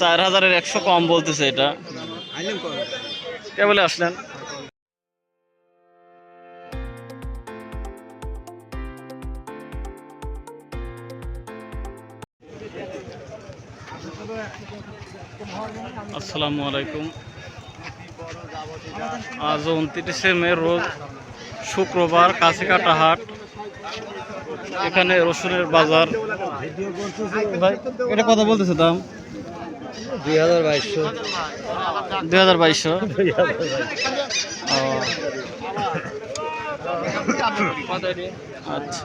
চার হাজারের একশো কম বলতেছে এটা। কে বলে আসলেন? আসসালামু আলাইকুম। আজ উনত্রিশে মে রোজ শুক্রবার কাছিকাটা হাট। এখানে রসুনের বাজার। ভাই এটা কথা বলতেছে দাম? দুই হাজার বাইশশো। দুই হাজার বাইশশো। আচ্ছা।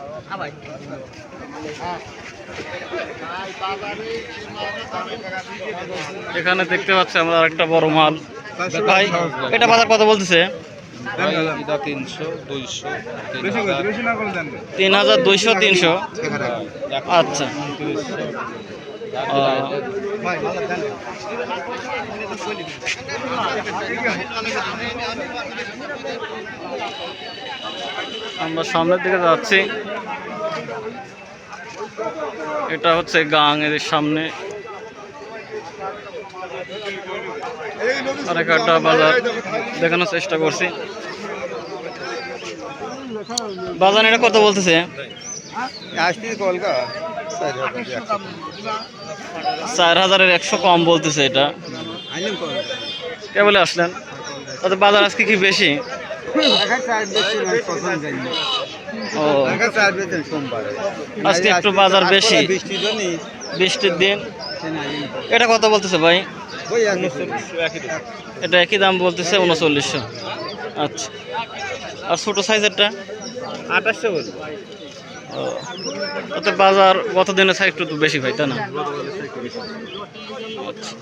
এখানে দেখতে পাচ্ছি আমরা আরেকটা বড় মাল। ভাই এটা বাজার কথা বলতেছে? তিন হাজার দুইশো তিনশো আচ্ছা আমরা সামনের দিকে যাচ্ছি এটা হচ্ছে গাং এর সামনে আর একটা বাজার দেখানোর চেষ্টা করছি। বাজার এটা কত বলতেছে। চার হাজারের একশো কম বলতেছে এটা। কে বলে আসলেন? তাতে বাজার আজকে কি বেশি? ও। আজকে একটু বাজার বেশি। বৃষ্টির দিন। এটা কত বলতেছে ভাই। এটা একই দাম বলতেছে উনচল্লিশশো আচ্ছা আর ছোটো সাইজেরটা আঠাশশো বল ও তাতে বাজার গত দিনের সাইজ একটু তো বেশি ভাই তাই না আচ্ছা।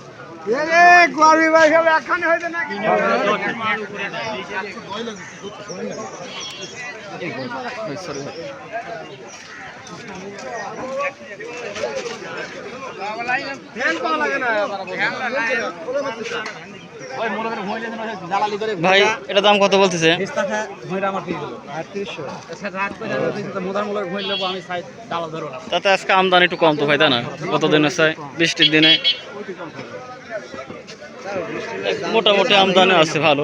ভাই, এটা দাম কত বলতেছে? তাতে আজকে আমদানি একটু কম তো ভাই তাই না? দিনের চাই বৃষ্টির দিনে। মোটামুটি আমদানি আছে ভালো।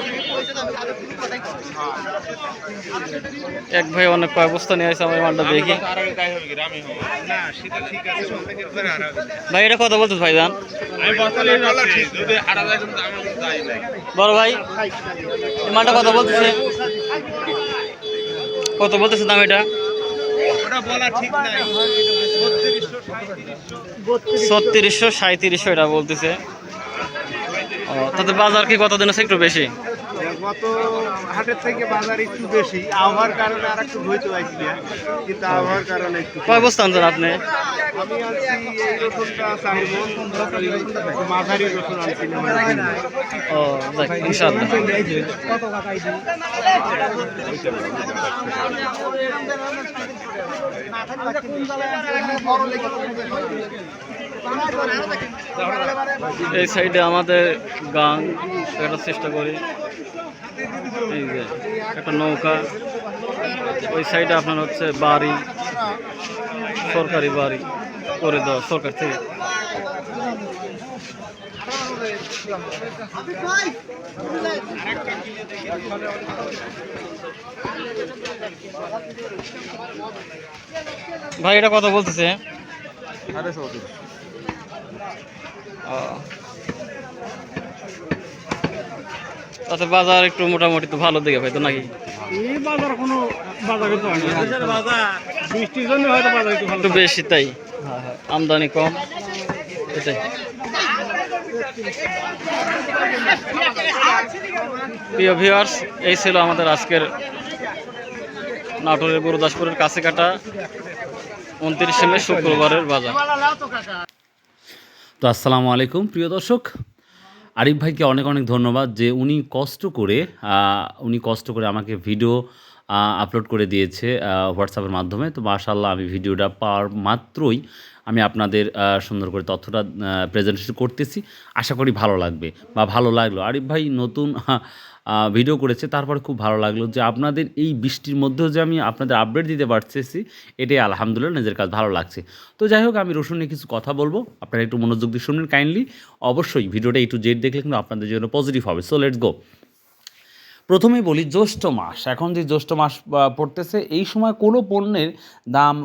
এক ভাই অনেক কয় বস্তা নিয়ে আসছে আমার মালটা দেখি ভাই এটা কত বলছিস ভাই জান। বড় ভাই এই মালটা কত বলতেছে। কত বলতেছে দাম এটা। ছত্রিশশো সাঁত্রিশশো এটা বলতেছে। ও তাতে বাজার কি কতদিন আছে একটু বেশি? গত হাটের থেকে বাজার একটু বেশি আবহাওয়ার কারণে আর একটু হইতে পারছি না কিন্তু আবহাওয়ার কারণে একটু কয় বস্তা আনছেন আপনি? আমি আনছি এই রসুনটা মাঝারি রসুন আনছি ও ইনশাআল্লাহ। এই সাইডে আমাদের গান চেষ্টা করি। এই যে একটা নৌকা ওই সাইডে আপনার হচ্ছে বাড়ি সরকারি বাড়ি করে দেওয়া সরকার থেকে ভাই এটা কত বলতেছে ও। তাতে বাজার একটু মোটামুটি তো ভালো দিকে ভাই তো নাকি? এই বাজার কোনো বাজারে তো হয় না বৃষ্টির জন্য হয়তো বাজার একটু একটু বেশি তাই? আমদানি কম? এটাই। প্রিয় ভিউয়ার্স এই ছিল আমাদের আজকের নাটোরের গুরুদাসপুরের কাছে কাটা উনত্রিশে মে শুক্রবারের বাজার। তো আসসালামু আলাইকুম প্রিয় দর্শক। আরিফ ভাইকে অনেক অনেক ধন্যবাদ যে উনি কষ্ট করে উনি কষ্ট করে আমাকে ভিডিও আপলোড করে দিয়েছে হোয়াটসঅ্যাপের মাধ্যমে। তো মাশাল্লাহ আমি ভিডিওটা পাওয়ার মাত্রই আমি আপনাদের সুন্দর করে তথ্যটা প্রেজেন্টেশন করতেছি। আশা করি ভালো লাগবে বা ভালো লাগল। আরিফ ভাই নতুন ভিডিও করেছে। তারপরে খুব ভালো লাগল যে আপনাদের এই বৃষ্টির মধ্যেও যে আমি আপনাদের আপডেট দিতে পারতেছি, এটাই আলহামদুলিল্লাহ নিজের কাজ ভালো লাগছে। তো যাই হোক, আমি রসুন নিয়ে কিছু কথা বলব। আপনারা একটু মনোযোগ দিয়ে শুনবেন কাইন্ডলি অবশ্যই ভিডিওটা একটু জেড দেখলে কিন্তু আপনাদের জন্য পজিটিভ হবে। সো লেটস গো প্রথমেই বলি জ্যৈষ্ঠ মাস। এখন যে জ্যৈষ্ঠ মাস পড়তেছে, এই সময় কোনো পণ্যের দাম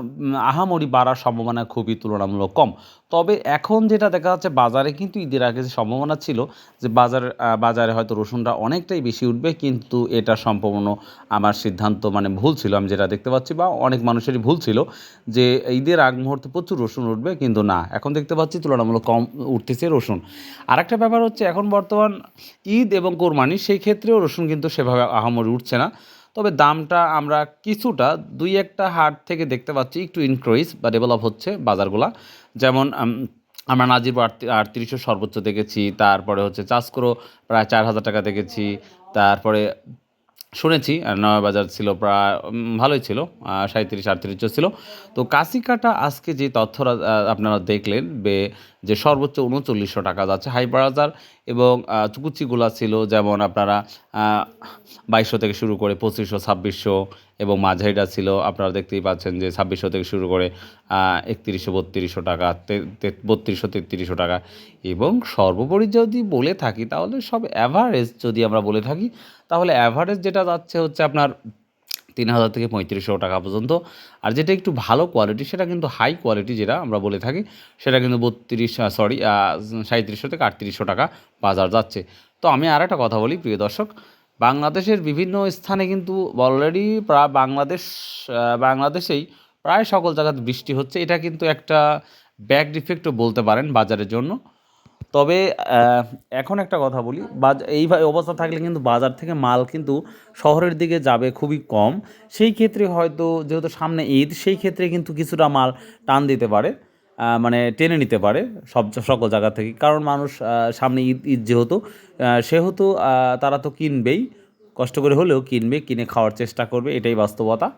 আহামরি বাড়ার সম্ভাবনা খুবই তুলনামূলক কম। তবে এখন যেটা দেখা যাচ্ছে, বাজারে কিন্তু ঈদের আগে যে সম্ভাবনা ছিল যে বাজার বাজারে হয়তো রসুনটা অনেকটাই বেশি উঠবে, কিন্তু এটা সম্পূর্ণ আমার সিদ্ধান্ত মানে ভুল ছিল। আমি যেটা দেখতে পাচ্ছি বা অনেক মানুষেরই ভুল ছিল যে ঈদের আগ মুহূর্তে প্রচুর রসুন উঠবে, কিন্তু না। এখন দেখতে পাচ্ছি তুলনামূলক কম উঠতেছে রসুন। আর একটা ব্যাপার হচ্ছে, এখন বর্তমান ঈদ এবং কোরবানি, সেই ক্ষেত্রেও রসুন কিন্তু সেভাবে আহামরি উঠছে না। তবে দামটা আমরা কিছুটা, দুই একটা হাট থেকে দেখতে পাচ্ছি, একটু ইনক্রিজ বা ডেভেলপ হচ্ছে বাজারগুলা। যেমন আমরা নাজির আটত্রিশশো সর্বোচ্চ দেখেছি, তারপরে হচ্ছে চাষকরো প্রায় চার হাজার টাকা দেখেছি, তারপরে শুনেছি নয়া বাজার ছিল প্রায় ভালোই ছিল সাঁত্রিশ আটত্রিশ ছিল। তো কাশিকাটা আজকে যে তথ্যরা আপনারা দেখলেন, বে যে সর্বোচ্চ উনচল্লিশশো টাকা যাচ্ছে হাই বাজার এবং কুচিগুলা ছিল যেমন আপনারা বাইশশো থেকে শুরু করে পঁচিশশো, ছাব্বিশশো এবং মাঝারিটা ছিল, আপনারা দেখতেই পাচ্ছেন যে ছাব্বিশশো থেকে শুরু করে একত্রিশশো, বত্রিশশো টাকা বত্রিশশো, তেত্রিশশো টাকা এবং সর্বোপরি যদি বলে থাকি তাহলে সব অ্যাভারেজ যদি আমরা বলে থাকি তাহলে অ্যাভারেজ যেটা যাচ্ছে হচ্ছে আপনার তিন হাজার থেকে পঁয়ত্রিশশো টাকা পর্যন্ত। আর যেটা একটু ভালো কোয়ালিটি সেটা কিন্তু হাই কোয়ালিটি যেটা আমরা বলে থাকি, সেটা কিন্তু বত্রিশ সরি সাঁত্রিশশো থেকে আটত্রিশশো টাকা বাজার যাচ্ছে। তো আমি আর একটা কথা বলি, প্রিয় দর্শক, বাংলাদেশের বিভিন্ন স্থানে কিন্তু অলরেডি প্রায় বাংলাদেশ বাংলাদেশেই প্রায় সকল জায়গাতে বৃষ্টি হচ্ছে। এটা কিন্তু একটা ব্যাক ডিফেক্টও বলতে পারেন বাজারের জন্য। তবে এখন একটা কথা বলি, বাজ এইভাবে অবস্থা থাকলে কিন্তু বাজার থেকে মাল কিন্তু শহরের দিকে যাবে খুবই কম। সেই ক্ষেত্রে হয়তো, যেহেতু সামনে ঈদ, সেই ক্ষেত্রে কিন্তু কিছুটা মাল টান দিতে পারে মানে টেনে নিতে পারে সব সকল জায়গা থেকে। কারণ মানুষ সামনে ঈদ ঈদ যেহেতু সেহেতু তারা তো কিনবেই, কষ্ট করে হলেও কিনবে, কিনে খাওয়ার চেষ্টা করবে, এটাই বাস্তবতা।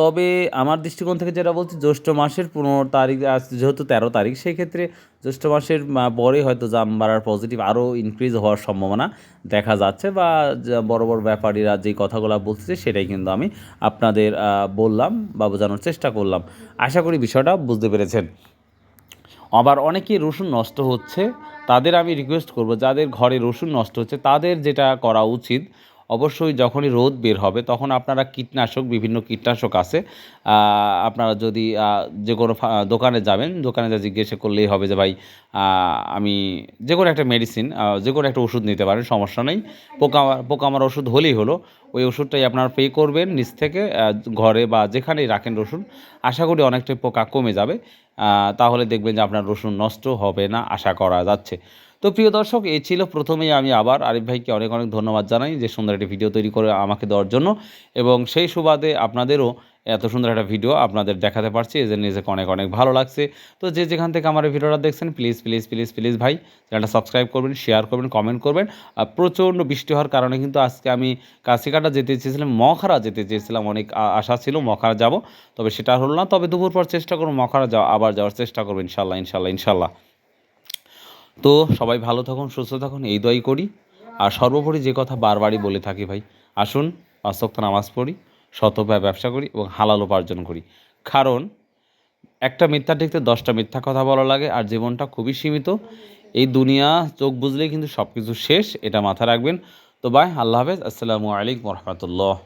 তবে আমার দৃষ্টিকোণ থেকে যেটা বলছি, জ্যৈষ্ঠ মাসের পনেরো তারিখ, আজ যেহেতু তেরো তারিখ সেই ক্ষেত্রে জ্যৈষ্ঠ মাসের পরে হয়তো জাম বাড়ার পজিটিভ আরও ইনক্রিজ হওয়ার সম্ভাবনা দেখা যাচ্ছে বা যা বড় বড় ব্যাপারীরা যেই কথাগুলো বলছে সেটাই কিন্তু আমি আপনাদের বললাম বা বোঝানোর চেষ্টা করলাম। আশা করি বিষয়টা বুঝতে পেরেছেন। আবার অনেকেই রসুন নষ্ট হচ্ছে, তাদের আমি রিকোয়েস্ট করব, যাদের ঘরে রসুন নষ্ট হচ্ছে, তাদের যেটা করা উচিত অবশ্যই যখনই রোদ বের হবে তখন আপনারা কীটনাশক, বিভিন্ন কীটনাশক আছে। আপনারা যদি যে কোনো দোকানে যাবেন, দোকানে যা জিজ্ঞাসা করলেই হবে যে, ভাই আমি যে কোনো একটা মেডিসিন যে কোনো একটা ওষুধ নিতে পারেন, সমস্যা নেই। পোকা পোকা আমার ওষুধ হলেই হলো, ওই ওষুধটাই আপনারা পে করবেন নিচ থেকে ঘরে বা যেখানেই রাখেন রসুন আশা করি অনেকটাই পোকা কমে যাবে। তাহলে দেখবেন যে আপনার রসুন নষ্ট হবে না, আশা করা যাচ্ছে। তো প্রিয় দর্শক, এ ছিল প্রথমেই আমি আবার আরিফ ভাইকে অনেক অনেক ধন্যবাদ জানাই যে সুন্দর একটি ভিডিও তৈরি করে আমাকে দেওয়ার জন্য এবং সেই সুবাদে আপনাদেরও এত সুন্দর একটা ভিডিও আপনাদের দেখাতে পারছি এই জন্য নিজেকে অনেক অনেক ভালো লাগছে। তো যে যেখান থেকে আমার ভিডিওটা দেখছেন প্লিজ প্লিজ প্লিজ প্লিজ ভাই, চ্যানেলটা সাবস্ক্রাইব করবেন শেয়ার করবেন কমেন্ট করবেন। আর প্রচণ্ড বৃষ্টি হওয়ার কারণে কিন্তু আজকে আমি কাশিকাটা যেতে চেয়েছিলাম, মখারা যেতে চেয়েছিলাম, অনেক আশা ছিল মখারা যাব। তবে সেটা হলো না, তবে দুপুর পর চেষ্টা করব মখারা যাওয়া, আবার যাওয়ার চেষ্টা করব, ইনশাল্লাহ ইনশাল্লাহ ইনশাল্লাহ। তো সবাই ভালো থাকুন, সুস্থ থাকুন, এই দোয়াই করি। আর সর্বোপরি যে কথা বারবারই বলে থাকি ভাই, আসুন পাঁচক্ত নামাজ পড়ি। শতভাবে ব্যবসা করি এবং হালাল উপার্জন করি। কারণ একটা মিথ্যা ঠিকতে দশটা মিথ্যা কথা বলা লাগে আর জীবনটা খুবই সীমিত। এই দুনিয়া চোখ বুঝলেই কিন্তু সব কিছু শেষ, এটা মাথায় রাখবেন। তো বাই আল্লাহ হাফেজ। আসসালামু আলাইকুম রহমতুল্লাহ।